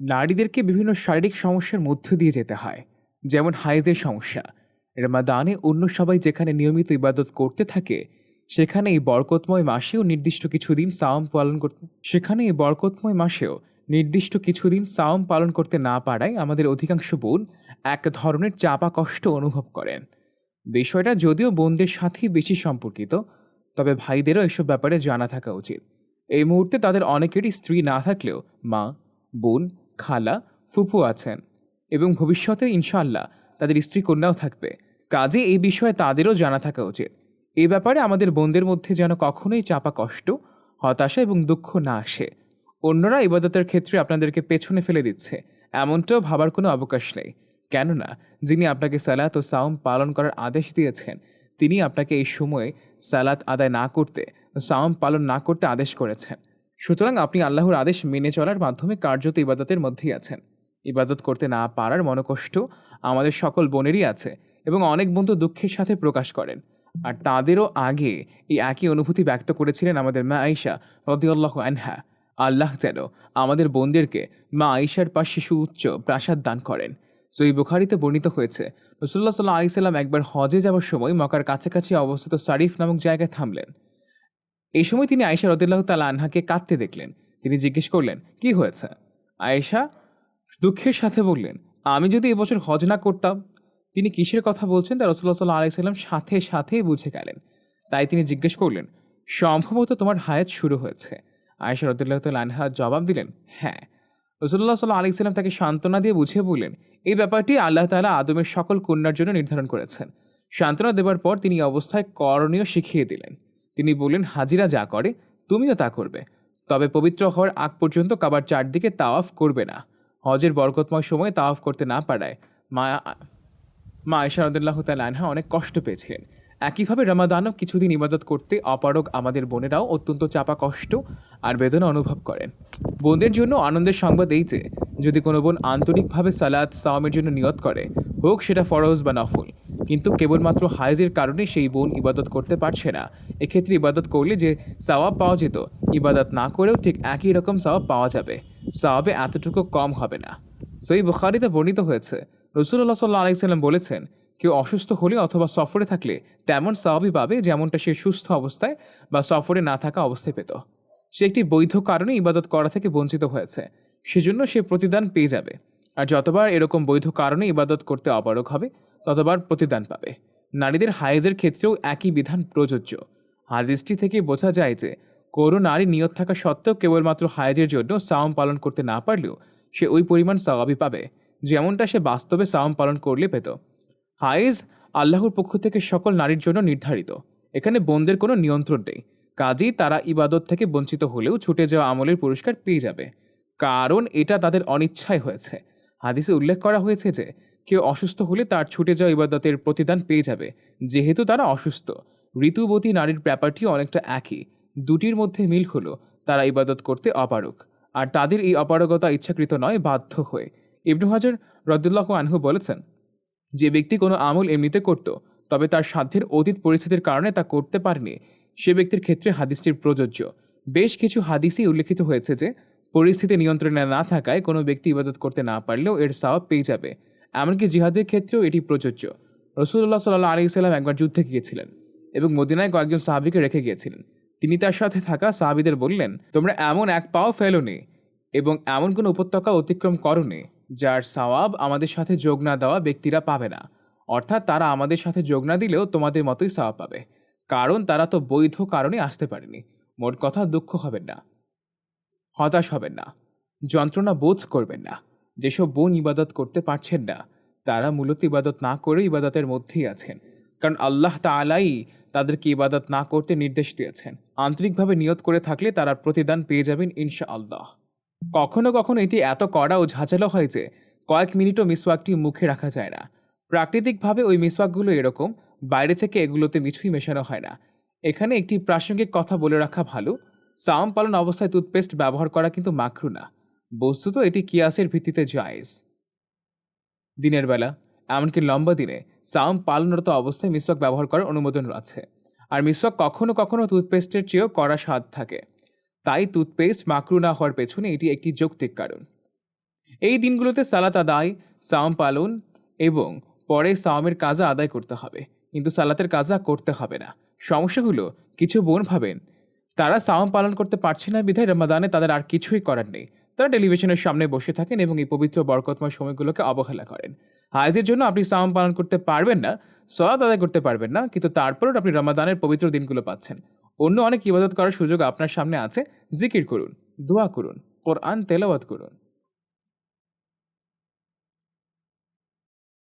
নারীদেরকে বিভিন্ন শারীরিক সমস্যার মধ্য দিয়ে যেতে হয়, যেমন হাইজের সমস্যা। রমাদানে অন্য সবাই যেখানে নিয়মিত ইবাদত করতে থাকে সেখানে এই বরকতময় মাসেও নির্দিষ্ট কিছুদিন সাওম পালন করতে সেখানে এই বরকতময় মাসেও নির্দিষ্ট কিছুদিন সাওম পালন করতে না পারায় আমাদের অধিকাংশ বোন এক ধরনের চাপা কষ্ট অনুভব করেন। বিষয়টা যদিও বোনদের সাথেই বেশি সম্পর্কিত, তবে ভাইদেরও এসব ব্যাপারে জানা থাকা উচিত। এই মুহূর্তে তাদের অনেকেরই স্ত্রী না থাকলেও মা, বোন খালা ফুপু আছেন এবং ভবিষ্যতে ইনশাল্লাহ তাদের স্ত্রী কন্যাও থাকবে। কাজে এই বিষয়ে তাদেরও জানা থাকা উচিত। এই ব্যাপারে আমাদের বোনদের মধ্যে যেন কখনোই চাপা কষ্ট, হতাশা এবং দুঃখ না আসে। অন্যরা ইবাদতের ক্ষেত্রে আপনাদেরকে পেছনে ফেলে দিচ্ছে। এমনটাও ভাবার কোনো অবকাশ নেই। কেননা, যিনি আপনাকে সালাত ও সাওম পালন করার আদেশ দিয়েছেন, তিনি আপনাকে এই সময়ে সালাত আদায় না করতে, সাওম পালন না করতে আদেশ করেছেন। সুতরাং আপনি আল্লাহর আদেশ মেনে চলার মাধ্যমে কার্যত ইবাদতের মধ্যেই আছেন। ইবাদত করতে না পারার মনোকষ্ট আমাদের সকল বোনেরই আছে এবং অনেক বন্ধু দুঃখের সাথে প্রকাশ করেন। আর তাদেরও আগে এই একই অনুভূতি ব্যক্ত করেছিলেন আমাদের মা আইসা রদিউল্লাহ আনহা। আল্লাহ যেন আমাদের বোনদেরকে মা আইসার পাশ শিশু উচ্চ প্রাসাদ দান করেন। সই বুখারিতে বর্ণিত হয়েছে রসুল্লাহ সাল্লাহ আলিসাল্লাম একবার হজে যাওয়ার সময় মকার কাছাকাছি অবস্থিত সারিফ নামক জায়গায় থামলেন। এই সময় তিনি আয়েশা রদুল্লাহ তালা আনহাকে কাঁদতে দেখলেন। তিনি জিজ্ঞেস করলেন, কি হয়েছে? আয়েশা দুঃখের সাথে বললেন, আমি যদি এবছর হজ না করতাম, তিনি কিসের কথা বলছেন তা রসুল্লাহ সাল্লাহ আলাইসাল্লাম সাথে সাথেই বুঝে গেলেন। তাই তিনি জিজ্ঞেস করলেন, সম্ভবত তোমার হায়াত শুরু হয়েছে? আয়েশা রদুল্লাহ তাল আনহা জবাব দিলেন হ্যাঁ। রসুল্লাহ সাল্লাহ আলাইসাল্লাম তাকে সান্ত্বনা দিয়ে বুঝিয়ে বললেন, এই ব্যাপারটি আল্লাহ তালা আদমের সকল কন্যার জন্য নির্ধারণ করেছেন। সান্ত্বনা দেবার পর তিনি অবস্থায় করণীয় শিখিয়ে দিলেন। তিনি বললেন, হাজিরা যা করে, তুমিও তা করবে। তবে পবিত্র হওয়ার আগ পর্যন্ত কাবার চারদিকে তাওয়াফ করবে না। হজের বরকতময় সময়ে তাওয়াফ করতে না পারায় মা মা আয়সারদুল্লাহ তাল অনেক কষ্ট পেয়েছিলেন। একইভাবে রমাদানও কিছুদিন ইবাদত করতে অপারগ আমাদের বোনেরাও অত্যন্ত চাপা কষ্ট আর বেদনা অনুভব করেন। বোনদের জন্য আনন্দের সংবাদ এই যে, যদি কোনো বোন আন্তরিকভাবে সালাদ সাওয়ামের জন্য নিয়ত করে, হোক সেটা ফরজ বা নফল। কিন্তু কেবলমাত্র হায়েজের কারণে সেই বোন ইবাদত করতে পারছে না। এক্ষেত্রে ইবাদত করলে যে সাওয়াব পাওয়া যেত, ইবাদত না করেও ঠিক একই রকম সাওয়াব পাওয়া যাবে। সাওয়াবে এতটুকু কম হবে না। সই বুখারিতে বর্ণিত হয়েছে রসুল্লাহ সাল্লাহ আলাইসাল্লাম বলেছেন, কেউ অসুস্থ হলে অথবা সফরে থাকলে তেমন স্বাভাবিক পাবে যেমনটা সে সুস্থ অবস্থায় বা সফরে না থাকা অবস্থায় পেত। সে একটি বৈধ কারণে ইবাদত করা থেকে বঞ্চিত হয়েছে। সেজন্য সে প্রতিদান পেয়ে যাবে। আর যতবার এরকম বৈধ কারণে ইবাদত করতে অপারক হবে ততবার প্রতিদান পাবে। নারীদের হায়েজের ক্ষেত্রেও একই বিধান প্রযোজ্য। হাদিসটি থেকে বোঝা যায় যে, কোনো নারী নিয়ত থাকা সত্ত্বেও কেবলমাত্র হায়েজের জন্য সাওম পালন করতে না পারলেও সে ওই পরিমাণ সওয়াবি পাবে, যেমনটা সে বাস্তবে সাওম পালন করলে পেত। হায়েজ আল্লাহর পক্ষ থেকে সকল নারীর জন্য নির্ধারিত। এখানে বোনদের কোনো নিয়ন্ত্রণ নেই। কাজেই তারা ইবাদত থেকে বঞ্চিত হলেও ছুটে যাওয়া আমলের পুরস্কার পেয়ে যাবে। কারণ এটা তাদের অনিচ্ছায় হয়েছে। হাদিসে উল্লেখ করা হয়েছে যে কেউ অসুস্থ হলে তার ছুটে যাওয়া ইবাদতের প্রতিদান পেয়ে যাবে। যেহেতু তারা অসুস্থ, ঋতুবতী নারীর ব্যাপারটি অনেকটা একই। দুটির মধ্যে মিল হলো, তারা ইবাদত করতে অপারক আর তাদের এই অপারগতা ইচ্ছাকৃত নয়, বাধ্য হয়ে। ইবনু হাজার রদুল্লাহ আনহু বলেছেন, যে ব্যক্তি কোনো আমল এমনিতে করত, তবে তার সাধ্যের অতীত পরিস্থিতির কারণে তা করতে পারেনি। সে ব্যক্তির ক্ষেত্রে হাদিসটির প্রযোজ্য। বেশ কিছু হাদিসই উল্লেখিত হয়েছে যে, পরিস্থিতি নিয়ন্ত্রণে না থাকায় কোনো ব্যক্তি ইবাদত করতে না পারলেও এর সওয়াব পেয়ে যাবে। এমনকি জিহাদের ক্ষেত্রেও এটি প্রযোজ্য। রসুল্লাহ সাল্লাহ আলি সাল্লাম একবার যুদ্ধে গিয়েছিলেন এবং মদিনায় কয়েকজন সাহাবিকে রেখে গিয়েছিলেন। তিনি তার সাথে থাকা সাহাবিদের বললেন, তোমরা এমন এক পাও ফেলোনি এবং এমন কোনো উপত্যকা অতিক্রম করনি যার সওয়াব আমাদের সাথে যোগ না দেওয়া ব্যক্তিরা পাবে না। অর্থাৎ তারা আমাদের সাথে যোগ না দিলেও তোমাদের মতোই সওয়াব পাবে। কারণ তারা তো বৈধ কারণে আসতে পারেনি। মোট কথা দুঃখ হবেন না। হতাশ হবেন না। যন্ত্রণা বোধ করবেন না। যেসব বোন ইবাদত করতে পারছেন না, তারা মূলত ইবাদত না করে ইবাদতের মধ্যেই আছেন। কারণ আল্লাহ তালাই তাদেরকে ইবাদত না করতে নির্দেশ দিয়েছেন। আন্তরিকভাবে নিয়ত করে থাকলে তারা প্রতিদান পেয়ে যাবেন ইনশা আল্লাহ কখনো কখনো এটি এত কড়া ও ঝাঁঝালো হয় যে কয়েক মিনিটও মিসওয়াকটি মুখে রাখা যায় না। প্রাকৃতিকভাবে ওই মিসওয়াকগুলো এরকম, বাইরে থেকে এগুলোতে মিছুই মেশানো হয় না। এখানে একটি প্রাসঙ্গিক কথা বলে রাখা ভালো, সাওম পালন অবস্থায় টুথপেস্ট ব্যবহার করা কিন্তু মাখরু না। বস্তুত এটি কিয়াসের ভিত্তিতে জায়েজ। দিনের বেলা, এমনকি লম্বা দিনে, সাওম পালনরত অবস্থায় মিসওয়াক ব্যবহার করার অনুমোদন আছে আর মিসওয়াক কখনো কখনো টুথপেস্টের চেয়েও কড়া স্বাদ থাকে। তাই টুথপেস্ট মাকরু না হওয়ার পেছনে এটি একটি যৌক্তিক কারণ। এই দিনগুলোতে সালাত আদায়, সাওম পালন এবং পরে সাওমের কাজা আদায় করতে হবে। কিন্তু সালাতের কাজা করতে হবে না। সমস্যা হলো, কিছু বোন ভাবেন, তারা সাওম পালন করতে পারছে না বিধায় রমাদানে তাদের আর কিছুই করার নেই। তারা টেলিভিশনের সামনে বসে থাকেন এবং এই পবিত্র বরকতময় সময়গুলোকে অবহেলা করেন। হাইজের জন্য আপনি সাওম পালন করতে পারবেন না সলাদ আদায় করতে পারবেন না, কিন্তু তারপরেও আপনি রমাদানের পবিত্র দিনগুলো পাচ্ছেন। অন্য অনেক ইবাদত করার সুযোগ আপনার সামনে আছে, জিকির করুন, দোয়া করুন ওর আন তেলাওয়াত করুন।